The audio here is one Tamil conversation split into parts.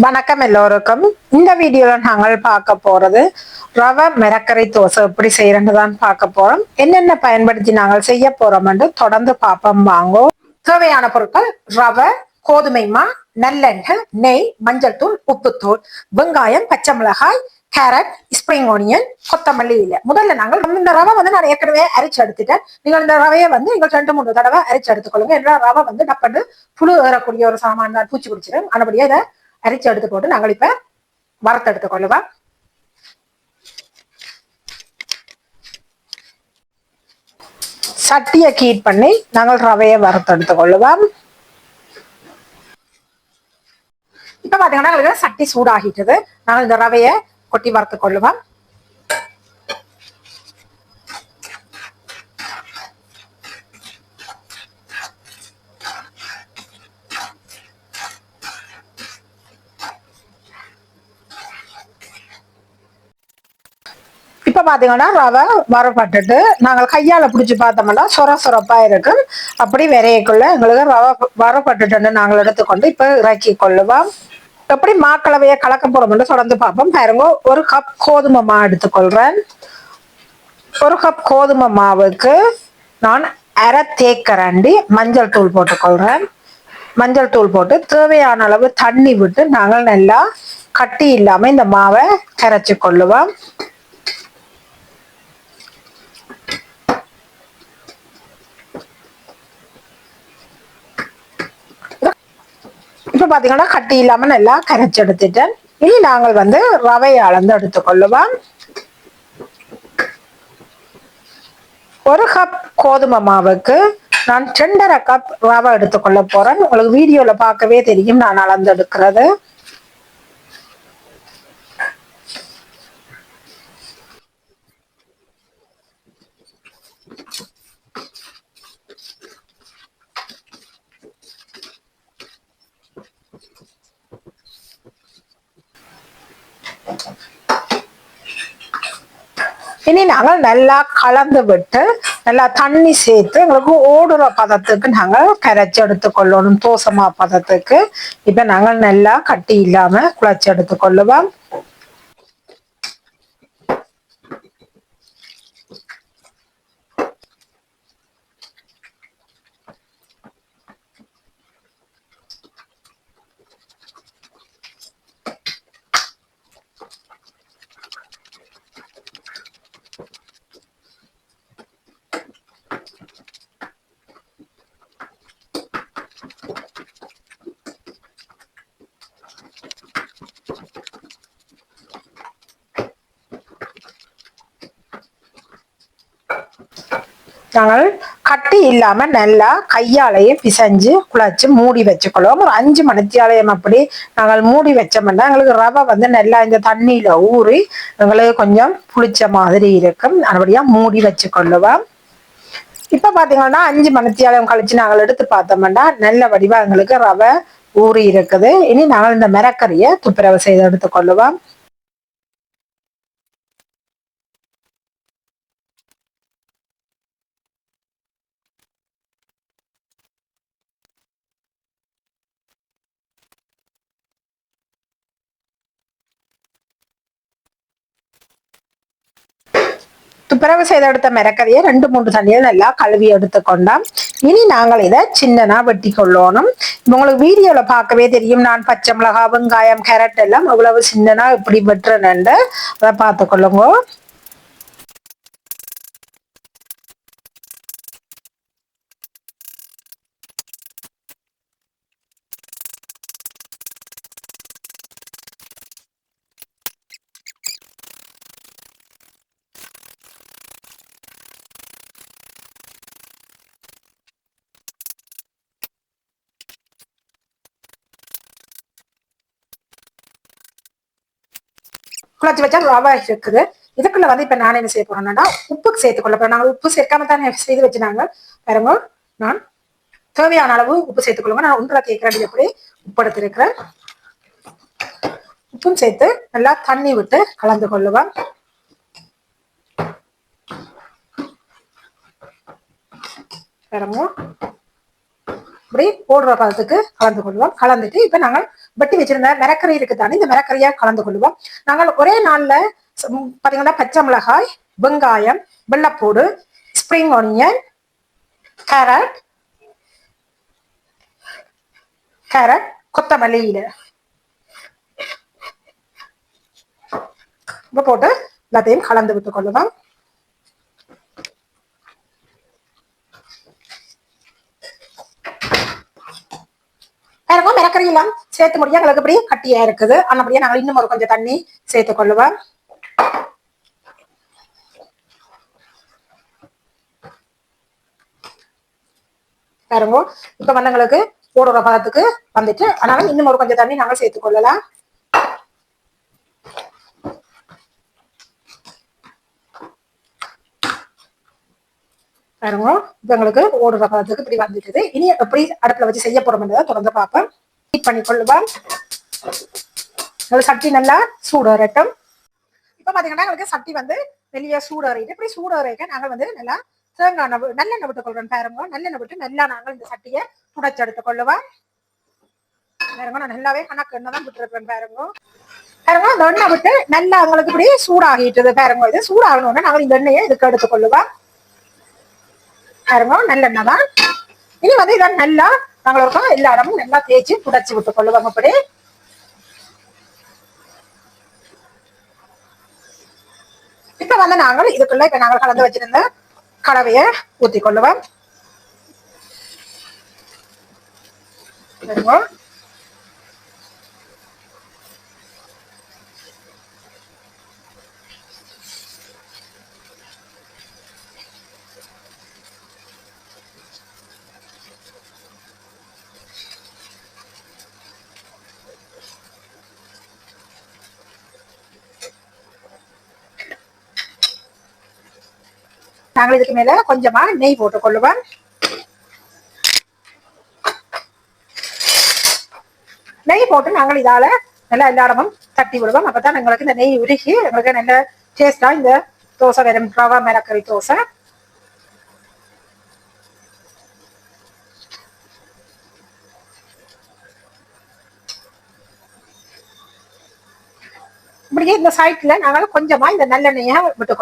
வணக்கம் எல்லோருக்கும். இந்த வீடியோல நாங்கள் பார்க்க போறது ரவை மிரக்கரை தோசை எப்படி செய்யறன்னு தான் பார்க்க போறோம். என்னென்ன பயன்படுத்தி நாங்கள் செய்ய போறோம் என்று தொடர்ந்து பார்ப்போம் வாங்கோ. தேவையான பொருட்கள் ரவை கோதுமை மா நல்லெண்ணெய் நெய் மஞ்சள் தூள் உப்புத்தூள் வெங்காயம் பச்சை மிளகாய் கேரட் ஸ்ப்ரிங் ஆனியன் கொத்தமல்லி இல்லை முதல்ல நாங்கள் இந்த ரவை வந்து நான் ஏற்கனவே அரைச்சு எடுத்துட்டேன். நீங்கள் இந்த ரவையை வந்து எங்கள் ரெண்டு மூணு தடவை அரைச்சு எடுத்துக்கொள்ளுங்க. ஏன்னா ரவை வந்து டப்பண்டு புழு ஏறக்கூடிய ஒரு சாமான் தான். பூச்சி பிடிச்சிடும் அதுபடியே இதை அரிச்சு எடுத்து போட்டு நாங்கள் இப்ப வறுத்து எடுத்துக்கொள்ளுவோம் சட்டியை கீட் பண்ணி நாங்கள் ரவையை வறுத்து எடுத்துக்கொள்ளுவோம் இப்ப பாத்தீங்கன்னா எங்களுக்கு சட்டி சூடாகிட்டது. நாங்கள் இந்த ரவையை கொட்டி வறுத்து கொள்ளுவோம். பார்த்தீங்கன்னா ரவை வரப்பட்டுட்டு நாங்கள் கையால் பிடிச்சி பார்த்தோம்னா சொர சொரப்பாக இருக்கும். அப்படி விரையக்குள்ள எங்களுக்கு ரவை வரப்பட்டுட்டுன்னு நாங்கள் எடுத்துக்கொண்டு இப்போ இறக்கி கொள்ளுவோம். எப்படி மாக்கலவையை கலக்க போகிறோம்னு தொடர்ந்து பார்ப்போம். பாருங்க ஒரு கப் கோதுமை மா எடுத்துக்கொள்கிறேன் ஒரு கப் கோதுமை மாவுக்கு நான் அரை தேக்கரண்டி மஞ்சள் தூள் போட்டுக்கொள்கிறேன் மஞ்சள் தூள் போட்டு தேவையான அளவு தண்ணி விட்டு நாங்கள் நல்லா கட்டி இல்லாமல் இந்த மாவை கரைச்சி கொள்ளுவோம். பாத்தீங்கன்னா கட்டி இல்லாம நல்லா கரைச்செடுத்துட்டேன் இனி நாங்கள் வந்து ரவை அளந்து எடுத்துக்கொள்ளுவோம். ஒரு கப் கோதுமை மாவுக்கு நான் ரெண்டரை கப் ரவை எடுத்துக்கொள்ள போறேன். உங்களுக்கு வீடியோல பார்க்கவே தெரியும் நான் அளந்து எடுக்கிறது. இனி நாங்கள் நல்லா கலந்து விட்டு நல்லா தண்ணி சேர்த்து எங்களுக்கு ஓடுற பதத்துக்கு நாங்கள் கரைச்சி எடுத்துக்கொள்ளணும் தோசமா பதத்துக்கு. இப்ப நாங்கள் நல்லா கட்டி இல்லாம குழச்சி எடுத்துக்கொள்ளுவோம் நாங்கள் கட்டி இல்லாம நல்லா கையாலேயே பிசைஞ்சு குழச்சி மூடி வச்சுக்கொள்வோம் ஒரு அஞ்சு மணித்தியாலயம் அப்படி நாங்கள் மூடி வச்சோம்னா எங்களுக்கு ரவை வந்து நல்லா இந்த தண்ணியில ஊறி எங்களுக்கு கொஞ்சம் புளிச்ச மாதிரி இருக்கும். நல்லபடியா மூடி வச்சுக்கொள்ளுவோம். இப்ப பாத்தீங்கன்னா அஞ்சு மணித்தியாலயம் கழிச்சு நாங்கள் எடுத்து பார்த்தோம்னா நல்ல வடிவா எங்களுக்கு ரவை ஊறி இருக்குது. இனி நாங்கள் இந்த மிரக்கறியை துப்புரவு செய்து எடுத்துக்கொள்ளுவோம். துப்புரவு செய்த எடுத்த மிரக்கறியை ரெண்டு மூன்று தண்ணியில் நல்லா கழுவி எடுத்துக்கொண்டோம் இனி நாங்கள் இதை சின்னனா வெட்டி கொள்ளணும் உங்களுக்கு வீடியோல பார்க்கவே தெரியும். நான் பச்சை மிளகா வெங்காயம் கேரட் எல்லாம் அவ்வளவு சின்னனா இப்படி வெட்டுறேன்னு. அதை பார்த்துக்கொள்ளுங்க. குழச்சி வச்சா ரவா இருக்குது. இதுக்குள்ள வந்து இப்ப நான் என்ன செய்ய போறேன்னா உப்பு சேர்த்துக்கொள்ள போறேன். நாங்கள் உப்பு சேர்க்காம தானே செய்து வச்சுனாங்க. பாருங்க நான் தேவையான அளவு உப்பு சேர்த்துக்கொள்ளுங்க நான் ஒன்றரை தேக்கிறேன் எப்படி உப்பு எடுத்திருக்கிறேன் உப்பும் சேர்த்து நல்லா தண்ணி விட்டு கலந்து கொள்ளுவேன் பாருங்க இப்படி போடுற பதத்துக்கு கலந்து கொள்வோம் கலந்துட்டு இப்ப நாங்கள் வெட்டி வச்சிருந்த மிரக்கறி இருக்குதானே இந்த மிரக்கறியை கலந்து கொள்வோம் நாங்கள் ஒரே நாள்ல பாத்தீங்கன்னா பச்சை மிளகாய் வெங்காயம் வெள்ளப்பூடு ஸ்ப்ரிங் ஆனியன் கேரட் கேரட் கொத்தமல்லி போட்டு எல்லாத்தையும் கலந்து விட்டுக் கொள்ளுவோம். சர்க்கரையெல்லாம் சேர்த்து முடியும்? எங்களுக்கு இப்படி கட்டியா இருக்குது. அன்னபடியே நாங்கள் இன்னும் ஒரு கொஞ்சம் தண்ணி சேர்த்து கொள்ளுவோம். பாருங்க இப்ப வந்து எங்களுக்கு போடுற பதத்துக்கு வந்துட்டு ஆனாலும் இன்னும் ஒரு கொஞ்சம் தண்ணி நாங்கள் சேர்த்து கொள்ளலாம். பாருங்க இப்ப எங்களுக்கு ஓடுற பதத்துக்கு இப்படி வந்துட்டுது. இனி எப்படி அடுப்புல வச்சு செய்ய போறோம்ன்றதை தொடர்ந்து பார்ப்பேன் ஹீட் பண்ணி கொள்ளுவோம் சட்டி நல்லா சூடறட்டும். இப்ப பாத்தீங்கன்னா எங்களுக்கு சட்டி வந்து வெளியே சூடறிட்டு இப்படி சூடறைக்க நாங்கள் வந்து நல்லா தேங்காய் எண்ணெய் நல்லெண்ணெய் விட்டு கொள்றோம் பாருங்க. நல்லெண்ணெய் விட்டு நல்லா நாங்கள் இந்த சட்டியை துடைச்சு கொள்ளுவோம். பாருங்க நான் நல்லாவே கணக்கு எண்ணெய் தான் விட்டுருப்பேன் பாருங்க. பாருங்க அந்த எண்ணெய் விட்டு நல்லா அவங்களுக்கு இப்படி சூடாகிட்டு பாருங்க. இது சூடாகணும்னா நாங்கள் இந்த எண்ணெயை இதுக்கு எடுத்துக் கொள்ளுவோம். பாருங்க நல்லெண்ணெய் தான். இனி வந்து இதை நல்லா நாங்களுக்கு எல்லா இடமும் நல்லா தேய்ச்சி புடைச்சி விட்டு கொள்ளுவாங்க அப்படி இப்ப வந்து நாங்கள் இதுக்குள்ள இப்ப நாங்கள் கலந்து வச்சிருந்த கலவையை ஊத்தி கொள்ளுவோம். நாங்கள் இதுக்கு மேல கொஞ்சமா நெய் போட்டுக்கொள்ளுவோம். நெய் போட்டு நாங்கள் இதால நல்லா எல்லா இடமும் தட்டி விடுவோம். அப்பதான் எங்களுக்கு இந்த நெய் உருகி எங்களுக்கு நல்ல டேஸ்டா இந்த தோசை வெறும் ரவா மிளக்கறி தோசை. இப்படியே இந்த சைட்ல நாங்கள் கொஞ்சமா இந்த நல்லெண்ணெயை விட்டுக்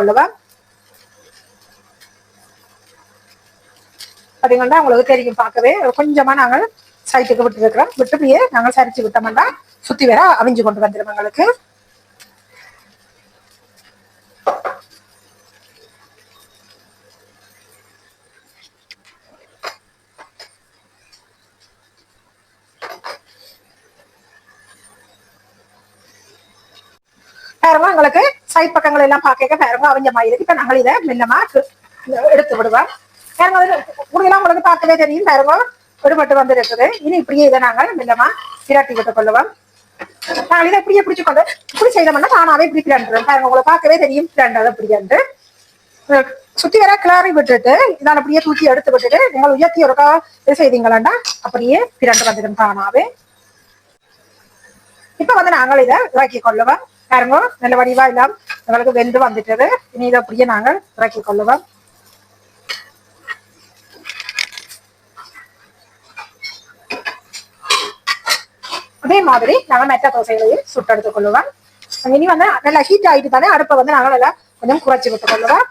பார்த்தீங்கன்னா உங்களுக்கு தெரியும் பார்க்கவே. கொஞ்சமா நாங்கள் சைட்டுக்கு விட்டு இருக்கிறோம் விட்டு நாங்கள் சரிச்சு விட்டோம்னா சுத்தி வேற அவிஞ்சு கொண்டு வந்துடும் எங்களுக்கு. பாருங்க எங்களுக்கு சைட் பக்கங்கள் எல்லாம் பார்க்க பாருங்க அவிஞ்ச மாதிரி இருக்கு இப்ப நாங்கள் இதை மின்னமா எடுத்து விடுவோம். பாருங்க முடியெல்லாம் உங்களுக்கு பார்க்கவே தெரியும். பாருங்க விடுபட்டு வந்து இருக்குது இனி இப்படியே இதை நாங்கள் மெல்லமா பிரட்டி விட்டுக் கொள்ளுவோம். நாங்கள் இதை இப்படியே பிடிச்சுக்கொண்டு இப்படி செய்தோம்னா தானாவே இப்படி பிளாண்டுறோம் பாருங்க உங்களுக்கு பார்க்கவே தெரியும். பிளாண்டது அப்படியாண்டு சுத்தி வர கிளறி விட்டுட்டு இதான அப்படியே தூக்கி எடுத்து விட்டுட்டு நீங்கள் உயர்த்தி ஒருக்கா இது செய்தீங்களாண்டா அப்படியே திரண்டு வந்துடும் தானாவே. இப்ப வந்து நாங்கள் இதை இறக்கி கொள்ளுவோம். பாருங்க நல்ல வடிவா எல்லாம் எங்களுக்கு வெந்து வந்துட்டது. இனி இதை அப்படியே நாங்கள் இறக்கி கொள்ளுவோம். அதே மாதிரி நாங்கள் மெட்ட தோசைகளையும் சுட்டெடுத்துக் கொள்ளுவோம். இனி வந்து நல்லா ஹீட் ஆகிட்டு தானே அடுப்பை வந்து நாங்கள் நல்லா கொஞ்சம் குறைச்சி விட்டுக் கொள்ளுவோம்.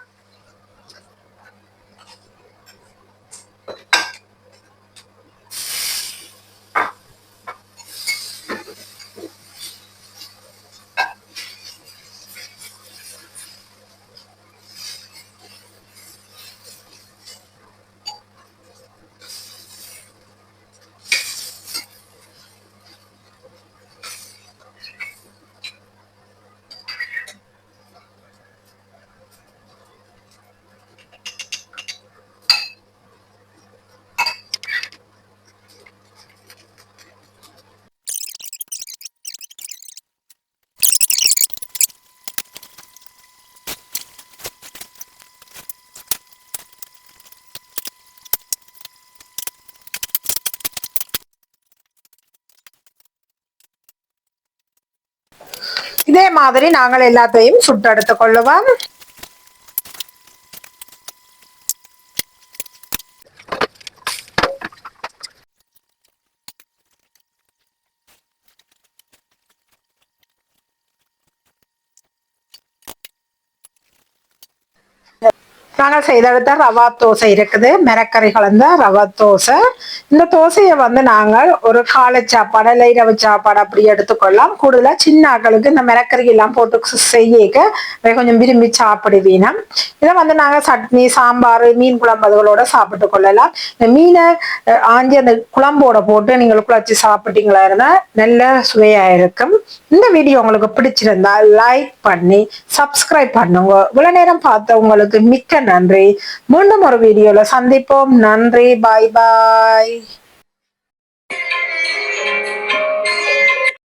இதே மாதிரி நாங்கள் எல்லாத்தையும் சுட்டெடுத்துக் கொள்ளுவோம். நாங்கள் செய்தெடுத்த ரவா தோசை இருக்குது. மிரக்கறி கலந்த ரவா தோசை. இந்த தோசையை வந்து நாங்கள் ஒரு காலை சாப்பாடு இல்லை இரவு சாப்பாடு அப்படி எடுத்துக்கொள்ளலாம். கூடுதலாக சின்ன ஆக்களுக்கு இந்த மிரக்கறி எல்லாம் போட்டு செய்யக்க கொஞ்சம் விரும்பி சாப்பிடுவீனம். இதை வந்து நாங்கள் சட்னி சாம்பார் மீன் குழம்பு அதுகளோட சாப்பிட்டு கொள்ளலாம். இந்த மீனை ஆஞ்சி அந்த குழம்போட போட்டு நீங்கள் குழச்சி சாப்பிட்டீங்களா இருந்தால் நல்ல சுவையாக இருக்கும். இந்த வீடியோ உங்களுக்கு பிடிச்சிருந்தா லைக் பண்ணி சப்ஸ்கிரைப் பண்ணுங்க. இவ்வளோ நேரம் பார்த்த உங்களுக்கு மிக்க நன்றி. மீண்டும் ஒரு வீடியோல சந்திப்போம். நன்றி. பாய் பாய்